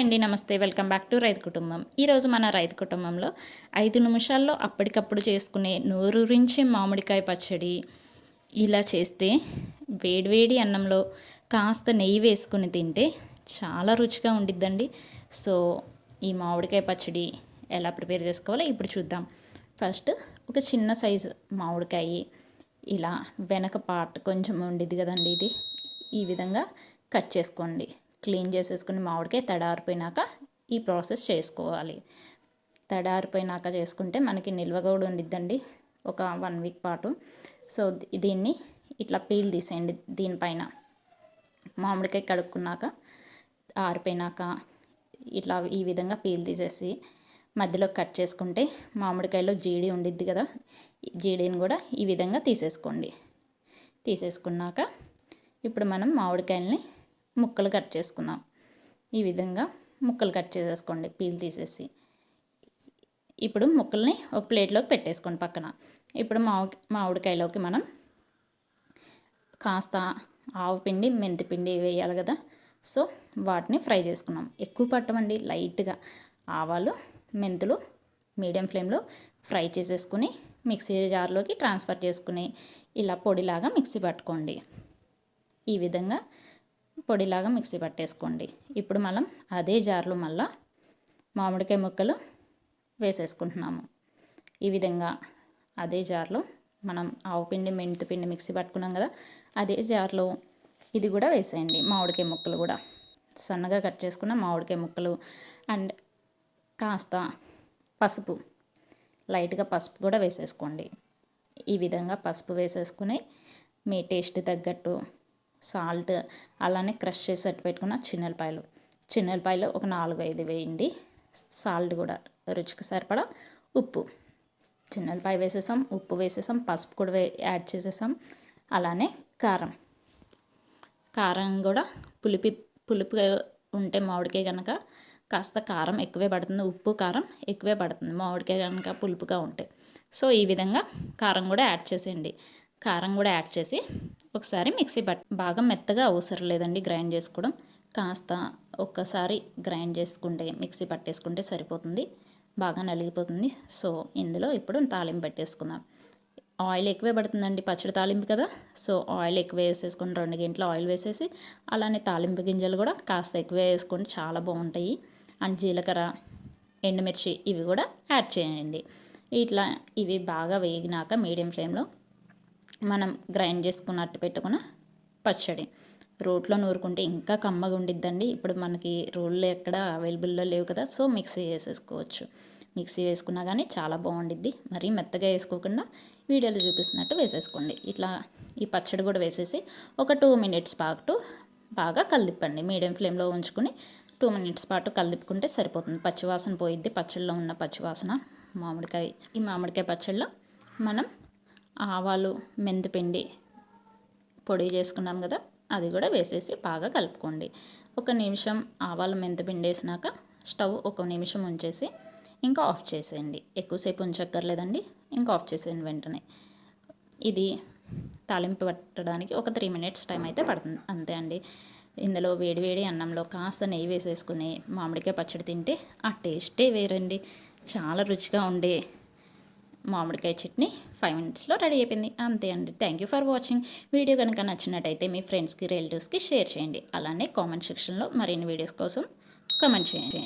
Hi అండి నమస్తే. Welcome back to రైతు కుటుంబం. ఈరోజు మన రైతు కుటుంబంలో ఐదు నిమిషాల్లో అప్పటికప్పుడు చేసుకునే నోరూరించే మామిడికాయ పచ్చడి ఇలా చేస్తే వేడివేడి అన్నంలో కాస్త నెయ్యి వేసుకుని తింటే చాలా రుచిగా ఉండిద్దండి. సో ఈ మామిడికాయ పచ్చడి ఎలా ప్రిపేర్ చేసుకోవాలో ఇప్పుడు చూద్దాం. ఫస్ట్ ఒక చిన్న సైజు మామిడికాయ ఇలా వెనక పార్ట్ కొంచెం ఉండిద్ది కదండి ఇది. ఈ విధంగా కట్ చేసుకోండి. క్లీన్ చేసేసుకుని మామిడికాయ తడారిపోయినాక ఈ ప్రాసెస్ చేసుకోవాలి. తడారిపోయినాక చేసుకుంటే మనకి నిల్వ కూడా ఉండిద్దండి ఒక వన్ వీక్ పాటు. సో దీన్ని ఇట్లా పీల్ తీసేయండి దీనిపైన. మామిడికాయ కడుక్కున్నాక ఆరిపోయినాక ఇట్లా ఈ విధంగా పీల్ తీసేసి మధ్యలో కట్ చేసుకుంటే మామిడికాయలో జీడి ఉండిద్ది కదా జీడిని కూడా ఈ విధంగా తీసేసుకోండి. తీసేసుకున్నాక ఇప్పుడు మనం మామిడికాయల్ని ముక్కలు కట్ చేసుకుందాం. ఈ విధంగా ముక్కలు కట్ చేసేసుకోండి పీల్ తీసేసి. ఇప్పుడు ముక్కల్ని ఒక ప్లేట్లోకి పెట్టేసుకోండి పక్కన. ఇప్పుడు మావు మామిడికాయలోకి మనం కాస్త ఆవు పిండి మెంతి పిండి వేయాలి కదా. సో వాటిని ఫ్రై చేసుకున్నాం. ఎక్కువ పట్టమండి లైట్గా. ఆవాలు మెంతులు మీడియం ఫ్లేమ్లో ఫ్రై చేసేసుకుని మిక్సీ జార్లోకి ట్రాన్స్ఫర్ చేసుకుని ఇలా పొడిలాగా మిక్సీ పట్టుకోండి. ఈ విధంగా పొడిలాగా మిక్సీ పట్టేసుకోండి. ఇప్పుడు మనం అదే జార్లో మళ్ళా మామిడికాయ ముక్కలు వేసేసుకుంటున్నాము. ఈ విధంగా అదే జార్లో మనం ఆవు పిండి మెంతి పిండి మిక్సీ పట్టుకున్నాం కదా అదే జార్లో ఇది కూడా వేసేయండి మామిడికాయ ముక్కలు కూడా. సన్నగా కట్ చేసుకున్న మామిడికాయ ముక్కలు అండ్ కాస్త పసుపు లైట్గా పసుపు కూడా వేసేసుకోండి. ఈ విధంగా పసుపు వేసేసుకుని మీ టేస్ట్ తగ్గట్టు సాల్ట్ అలానే క్రష్ చేసి అట్టు పెట్టుకున్న చిన్నెలపాయలు. చిన్నెలపాయలు ఒక నాలుగు ఐదు వేయండి. సాల్ట్ కూడా రుచికి సరిపడా ఉప్పు. చిన్నెలపాయ వేసేసాం ఉప్పు వేసేసాం పసుపు కూడా వే యాడ్ చేసేసాం అలానే కారం. కారం కూడా పులిపి పులుపు ఉంటే మామిడికాయ కనుక కాస్త కారం ఎక్కువే పడుతుంది ఉప్పు కారం ఎక్కువే పడుతుంది మామిడికాయ కనుక పులుపుగా ఉంటే. సో ఈ విధంగా కారం కూడా యాడ్ చేసేయండి. కారం కూడా యాడ్ చేసి ఒకసారి మిక్సీ పట్ బాగా మెత్తగా అవసరం లేదండి గ్రైండ్ చేసుకోవడం. కాస్త ఒక్కసారి గ్రైండ్ చేసుకుంటే మిక్సీ పట్టేసుకుంటే సరిపోతుంది. బాగా నలిగిపోతుంది. సో ఇందులో ఇప్పుడు తాలింపు పెట్టేసుకుందాం. ఆయిల్ ఎక్కువే పడుతుందండి పచ్చడి తాలింపు కదా. సో ఆయిల్ ఎక్కువ వేసేసుకుని రెండు గింట్లో ఆయిల్ వేసేసి అలానే తాలింపు గింజలు కూడా కాస్త ఎక్కువ వేసుకొని చాలా బాగుంటాయి. అండ్ జీలకర్ర ఎండుమిర్చి ఇవి కూడా యాడ్ చేయండి. ఇట్లా ఇవి బాగా వేగినాక మీడియం ఫ్లేమ్లో మనం గ్రైండ్ చేసుకున్నట్టు పెట్టుకున్న పచ్చడి. రోట్లో నూరుకుంటే ఇంకా కమ్మగా ఉండిద్దండి. ఇప్పుడు మనకి రోళ్ళు ఎక్కడ అవైలబుల్లో లేవు కదా సో మిక్సీ వేసేసుకోవచ్చు. మిక్సీ వేసుకున్నా కానీ చాలా బాగుండిద్ది. మరీ మెత్తగా వేసుకోకుండా వీడియోలో చూపిస్తున్నట్టు వేసేసుకోండి. ఇట్లా ఈ పచ్చడి కూడా వేసేసి ఒక టూ మినిట్స్ పాటు బాగా కలిపండి. మీడియం ఫ్లేమ్లో ఉంచుకొని టూ మినిట్స్ పాటు కలిపుకుంటే సరిపోతుంది. పచ్చివాసన పోయిద్ది. పచ్చడిలో ఉన్న పచ్చివాసన మామిడికాయ ఈ మామిడికాయ పచ్చడిలో మనం ఆవాలు మెంతిపిండి పొడి చేసుకున్నాం కదా అది కూడా వేసేసి బాగా కలుపుకోండి. ఒక నిమిషం ఆవాలు మెంతిపిండి వేసినాక స్టవ్ ఒక నిమిషం ఉంచేసి ఇంకా ఆఫ్ చేసేయండి. ఎక్కువసేపు ఉంచక్కర్లేదండి ఇంకా ఆఫ్ చేసేయండి వెంటనే. ఇది తాలింపు పట్టడానికి ఒక త్రీ మినిట్స్ టైం అయితే పడుతుంది అంతే అండి. ఇందులో వేడివేడి అన్నంలో కాస్త నెయ్యి వేసేసుకుని మామిడికాయ పచ్చడి తింటే ఆ టేస్టే వేరండి. చాలా రుచిగా ఉండే మామిడికాయ చట్నీ ఫైవ్ మినిట్స్లో రెడీ అయిపోయింది. అంతే అండి. Thank you for watching video కనుక నచ్చినట్టయితే మీ ఫ్రెండ్స్కి రిలేటివ్స్కి షేర్ చేయండి. అలానే కామెంట్ సెక్షన్లో మరిన్ని వీడియోస్ కోసం కామెంట్ చేయండి.